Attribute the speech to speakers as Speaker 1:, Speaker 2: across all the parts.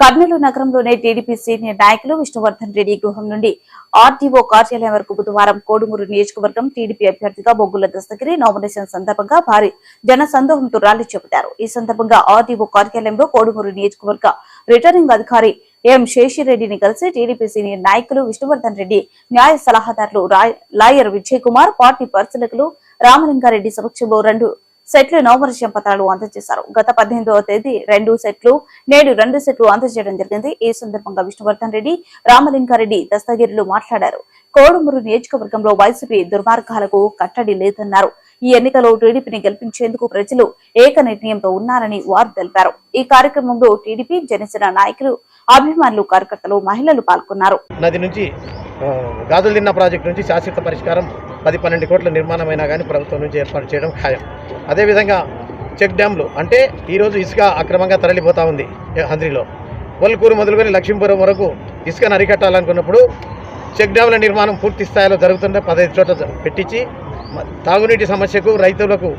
Speaker 1: కర్నూలు నగరంలోని TDP senior నాయకులు విష్ణువర్ధన్ రెడ్డి గృహం నుండి ఆర్టీఓ కార్యాలయం వరకు బుధవారం కోడుమూరు నియోజకవర్గం టీడీపీ అభ్యర్థిగా బొగ్గుల దస్తగిరి నామినేషన్ సందర్భంగా భారీ జన సందోహంతో ర్యాలీ చేపట్టారు. ఈ సందర్భంగా ఆర్టీఓ కార్యాలయంలో కోడుమూరు నియోజకవర్గ రిటర్నింగ్ అధికారి ఎం శేషిరెడ్డిని కలిసి టీడీపీ సీనియర్ నాయకులు విష్ణువర్ధన్ రెడ్డి న్యాయ సలహాదారులు రాయ్- లాయర్ విజయ్ కుమార్ పార్టీ పరిశీలకులు రామలింగారెడ్డి సమక్షంలో రెండు సెట్లు నవవర్షం పత్రాలు అందజేశారు. గత పద్దెనిమిదవ తేదీ రెండు సెట్లు నేడు రెండు సెట్లు అందజేయడం జరిగింది. ఈ సందర్భంగా విష్ణువర్ధన్ రెడ్డి రామలింగారెడ్డి దస్తగిరిలు మాట్లాడారు. కోడుమూరు నియోజకవర్గంలో వైసీపీ దుర్మార్గాలకు కట్టడి లేదన్నారు. ఈ ఎన్నికలో టీడీపీని గెలిపించేందుకు ప్రజలు ఏక నిర్ణయంతో ఉన్నారని వారు తెలిపారు. ఈ కార్యక్రమంలో టీడీపీ జనసేన నాయకులు అభిమానులు కార్యకర్తలు మహిళలు పాల్గొన్నారు.
Speaker 2: నది నుంచి ఆ, గాజులు ప్రాజెక్టు నుంచి శాశ్వత పరిష్కారం పది పన్నెండు కోట్ల నిర్మాణమైనా కానీ ప్రభుత్వం నుంచి ఏర్పాటు చేయడం ఖాయం. అదేవిధంగా చెక్ డ్యాంలు అంటే ఈరోజు ఇసుక అక్రమంగా తరలిపోతూ ఉంది హంద్రిలో. వల్కూరు మొదలుకొని లక్ష్మీపురం వరకు ఇసుకను అరికట్టాలనుకున్నప్పుడు చెక్ డ్యాంల నిర్మాణం పూర్తి స్థాయిలో జరుగుతుంటే పదహైదు చోట్ల పెట్టించి తాగునీటి సమస్యకు రైతులకు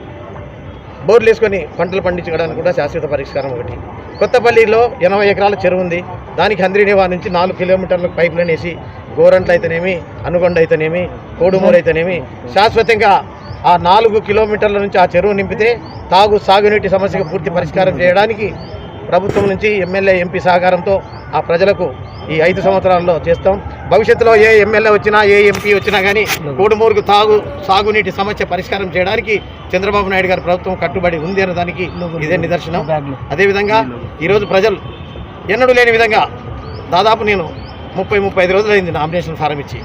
Speaker 2: బోర్లు వేసుకొని పంటలు పండించడానికి కూడా శాశ్వత పరిష్కారం ఒకటి. కొత్తపల్లిలో ఎనభై ఎకరాల చెరువు ఉంది. దానికి హంద్రీనివా నుంచి నాలుగు కిలోమీటర్లకు పైప్ లైన్ వేసి గోరంట్లు అయితేనేమి అనుగొండ అయితేనేమి కోడుమూరు అయితేనేమి శాశ్వతంగా ఆ నాలుగు కిలోమీటర్ల నుంచి ఆ చెరువు నింపితే తాగు సాగునీటి సమస్యకు పూర్తి పరిష్కారం చేయడానికి ప్రభుత్వం నుంచి ఎమ్మెల్యే ఎంపీ సహకారంతో ఆ ప్రజలకు ఈ ఐదు సంవత్సరాల్లో చేస్తాం. భవిష్యత్తులో ఏ ఎమ్మెల్యే వచ్చినా ఏ ఎంపీ వచ్చినా కానీ కోడుమూరుకు తాగు సాగునీటి సమస్య పరిష్కారం చేయడానికి చంద్రబాబు నాయుడు గారి ప్రభుత్వం కట్టుబడి ఉంది అనే దానికి ఇదే నిదర్శనం. అదేవిధంగా ఈరోజు ప్రజలు ఎన్నడూ లేని విధంగా దాదాపు నేను ముప్పై ముప్పై ఐదు రోజులైంది నామినేషన్ ఫారం ఇచ్చి.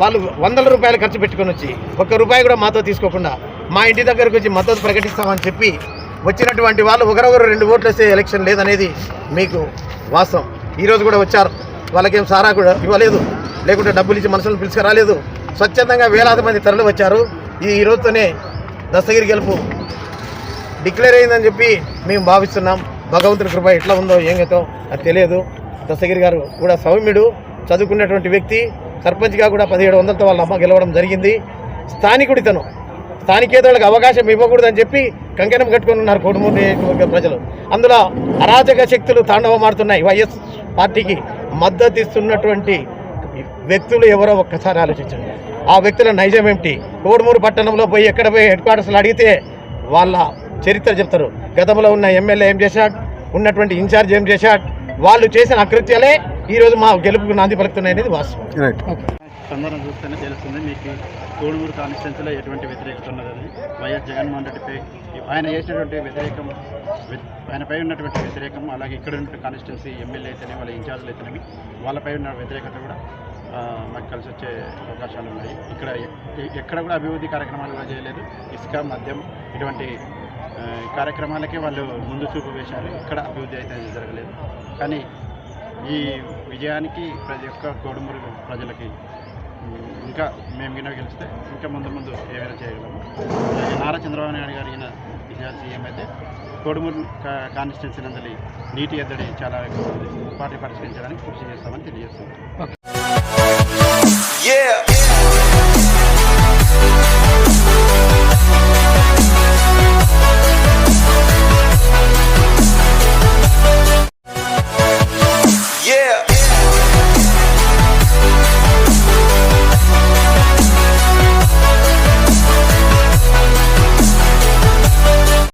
Speaker 2: వాళ్ళు వందల రూపాయలు ఖర్చు పెట్టుకొని వచ్చి ఒక్క రూపాయి కూడా మాతో తీసుకోకుండా మా ఇంటి దగ్గరకు వచ్చి మద్దతు ప్రకటిస్తామని చెప్పి వచ్చినటువంటి వాళ్ళు ఒకరొకరు రెండు ఓట్లు వస్తే ఎలక్షన్ లేదనేది మీకు వాస్తవం. ఈరోజు కూడా వచ్చారు. వాళ్ళకేం సారా కూడా ఇవ్వలేదు. లేకుంటే డబ్బులు ఇచ్చి మనుషులను పిలుచుకురాలేదు. స్వచ్ఛందంగా వేలాది మంది తరలి వచ్చారు. ఈ ఈరోజుతోనే రోజుతోనే దస్తగిరి గెలుపు డిక్లేర్ అయిందని చెప్పి మేము భావిస్తున్నాం. భగవంతుడి కృప ఎట్లా ఉందో ఏం గతో అది తెలియదు. దస్తగిరి గారు కూడా సౌమ్యుడు చదువుకున్నటువంటి వ్యక్తి సర్పంచ్గా కూడా పదిహేడు వందలతో వాళ్ళ అమ్మ గెలవడం జరిగింది. స్థానికుడితను స్థానికేతలకు అవకాశం ఇవ్వకూడదని చెప్పి కంకణం కట్టుకొని ఉన్నారు కోడుమూరు ప్రజలు. అందులో అరాచక శక్తులు తాండవమాడుతున్నాయి వైఎస్ పార్టీకి మద్దతు ఇస్తున్నటువంటి వ్యక్తులు ఎవరో ఒక్కసారి ఆలోచించండి. ఆ వ్యక్తుల నైజం ఏమిటి? కోడుమూరు పట్టణంలో పోయి ఎక్కడ పోయి హెడ్ క్వార్టర్స్లో అడిగితే వాళ్ళ చరిత్ర చెప్తారు. గతంలో ఉన్న ఎమ్మెల్యే ఏం చేశాడు? ఉన్నటువంటి ఇన్ఛార్జ్ ఏం చేశాడు? వాళ్ళు చేసిన అకృత్యాలే ఈరోజు మా గెలుపుకు నాంది పలుకుతున్నాయి అనేది వాస్తవం.
Speaker 3: సందర్భం చూస్తేనే తెలుస్తుంది. మీకు కోడుమూరు కాన్స్టిట్యున్సీలో ఎటువంటి వ్యతిరేకత ఉన్నదని వైఎస్ జగన్మోహన్ రెడ్డిపై ఆయన చేసినటువంటి వ్యతిరేకం ఆయనపై ఉన్నటువంటి వ్యతిరేకం అలాగే ఇక్కడ ఉన్న కాన్స్టిట్యున్సీ ఎమ్మెల్యే అయితేనే వాళ్ళ ఇన్ఛార్జ్లు అయితేనేమి వాళ్ళపై ఉన్న వ్యతిరేకత కూడా మాకు కలిసి వచ్చే అవకాశాలు ఉన్నాయి. ఇక్కడ ఎక్కడ కూడా అభివృద్ధి కార్యక్రమాలు కూడా చేయలేదు. ఇసుక మద్యం ఇటువంటి కార్యక్రమాలకే వాళ్ళు ముందు చూపు వేశారు. ఇక్కడ అభివృద్ధి అయితే జరగలేదు. కానీ ఈ విజయానికి ప్రతి ఒక్క కోడుమూరు ప్రజలకి ఇంకా మేము గిన గెలిస్తే ఇంకా ముందు ముందు ఏమైనా చేయగలము. నారా చంద్రబాబు నాయుడు గారు ఈయన విజయాలు సీఎం అయితే కోడుమూరు కా- కాన్స్టిట్యున్సీ నందలి నీటి ఎద్దడి చాలా ఎక్కువ ఉంది. పార్టీ పరిష్కరించడానికి కృషి చేస్తామని తెలియజేస్తాం